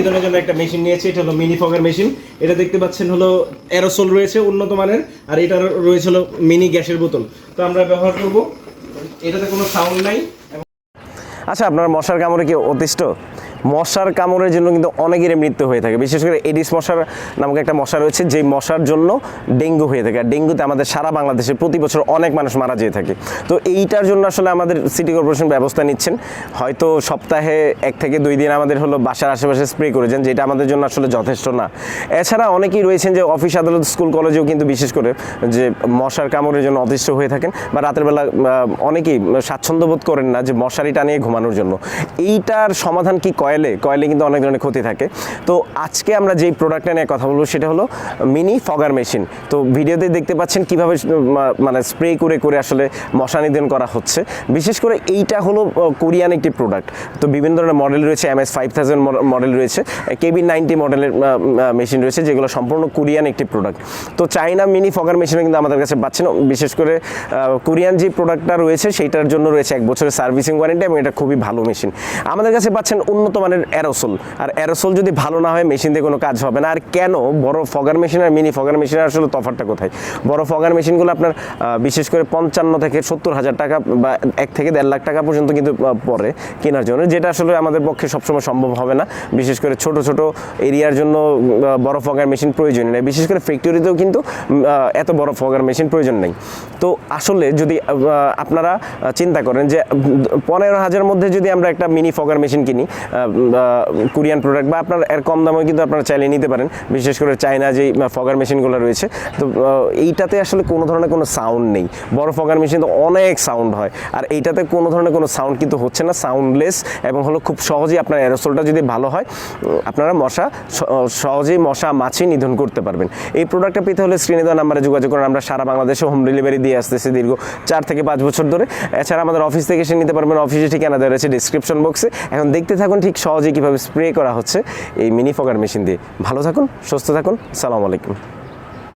প্রতিবেদনের জন্য একটা মেশিন নিয়েছি, এটা হলো মিনি ফগার মেশিন এটা দেখতে পাচ্ছেন হলো অ্যারোসোল রয়েছে, উন্নত মানের, আর এটা রয়েছে হলো মিনি গ্যাসের বোতল। তো আমরা ব্যবহার করব। এটাতে কোনো সাউন্ড নাই। আচ্ছা আপনার মশার কামড়ে কি অতিষ্ঠ? মশার কামড়ের জন্য কিন্তু অনেকেরই মৃত্যু হয়ে থাকে। বিশেষ করে এডিস মশার নামক একটা মশা রয়েছে, যেই মশার জন্য ডেঙ্গু হয়ে থাকে। আর ডেঙ্গুতে আমাদের সারা বাংলাদেশে প্রতি বছর অনেক মানুষ মারা যেয়ে থাকে। তো এইটার জন্য আসলে আমাদের সিটি কর্পোরেশন ব্যবস্থা নিচ্ছেন। হয়তো সপ্তাহে এক থেকে দুই দিন আমাদের হলো বাসার আশেপাশে স্প্রে করেছেন, যেটা আমাদের জন্য আসলে যথেষ্ট না। এছাড়া অনেকেই রয়েছেন যে অফিস আদালত, স্কুল, কলেজেও কিন্তু বিশেষ করে যে মশার কামড়ের জন্য অতিষ্ঠ হয়ে থাকেন বা রাতের বেলা অনেকেই স্বাচ্ছন্দ্য বোধ করেন না যে মশারি টানিয়ে ঘুমানোর জন্য। এইটার সমাধান কি কয়েলে কয়েলে কিন্তু অনেক ধরনের ক্ষতি থাকে। তো আজকে আমরা যেই প্রোডাক্টটা নিয়ে কথা বলব সেটা হলো মিনি ফগার মেশিন তো ভিডিওতে দেখতে পাচ্ছেন কীভাবে মানে স্প্রে করে করে আসলে মশা নিধন করা হচ্ছে। বিশেষ করে এইটা হলো কোরিয়ান একটি প্রোডাক্ট তো বিভিন্ন ধরনের মডেল রয়েছে M S five thousand model রয়েছে কেবি নাইনটি মডেলের মেশিন রয়েছে, যেগুলো সম্পূর্ণ কোরিয়ান একটি প্রোডাক্ট তো চাইনা মিনি ফগার মেশিনও কিন্তু আমাদের কাছে পাচ্ছেন। বিশেষ করে কোরিয়ান যে প্রোডাক্টটা রয়েছে, সেইটার জন্য রয়েছে এক বছরের সার্ভিসিং ওয়ারেন্টি এবং এটা খুবই ভালো মেশিন আমাদের কাছে পাচ্ছেন উন্নত মানের অ্যারোসোল আর অ্যারোসোল যদি ভালো না হয় মেশিন দিয়ে কোনো কাজ হবে না। আর কেন বড় ফগার মেশিন আর মিনি ফগার মেশিনের আসলে তফাৎটা কোথায়? বড় ফগার মেশিনগুলো আপনার বিশেষ করে পঞ্চান্ন থেকে সত্তর হাজার টাকা বা এক থেকে দেড় লাখ টাকা পর্যন্ত কিন্তু পড়ে কেনার জন্য, যেটা আসলে আমাদের পক্ষে সবসময় সম্ভব হবে না। বিশেষ করে ছোট ছোট এরিয়ার জন্য বড় ফগার মেশিন প্রয়োজন নেই। বিশেষ করে ফ্যাক্টরিতেও কিন্তু এত বড় ফগার মেশিন প্রয়োজন নেই। তো আসলে যদি আপনারা চিন্তা করেন যে পনেরো হাজার মধ্যে যদি আমরা একটা মিনি ফগার মেশিন কিনি কোরিয়ান প্রোডাক্ট বা আপনার এর কম দামে কিন্তু আপনারা চাইলে নিতে পারেন। বিশেষ করে চায়না যেই ফগার মেশিনগুলো রয়েছে। তো এইটাতে আসলে কোনো ধরনের কোনো সাউন্ড নেই। বড় ফগার মেশিন তো অনেক সাউন্ড হয়। আর এইটাতে কোনো ধরনের কোনো সাউন্ড কিন্তু হচ্ছে না সাউন্ডলেস এবং হলো খুব সহজেই আপনার অ্যারোসোলটা যদি ভালো হয় আপনারা মশা সহজেই মশা মাছি নিধন করতে পারবেন। এই প্রোডাক্টটা পেতে হলে স্ক্রিনে দেওয়া নাম্বারে যোগাযোগ করেন। আমরা সারা বাংলাদেশে হোম ডেলিভারি দিয়ে আসতেছি দীর্ঘ চার থেকে পাঁচ বছর ধরে। এছাড়া আমাদের অফিস থেকে এসে নিতে পারবেন। অফিসে ঠিকানা দেওয়া রয়েছে ডিসক্রিপশন বক্সে এখন দেখতে থাকুন ঠিক সহজেই কীভাবে স্প্রে করা হচ্ছে এই মিনি ফগার মেশিন দিয়ে। ভালো থাকুন, সুস্থ থাকুন, সালামু আলাইকুম।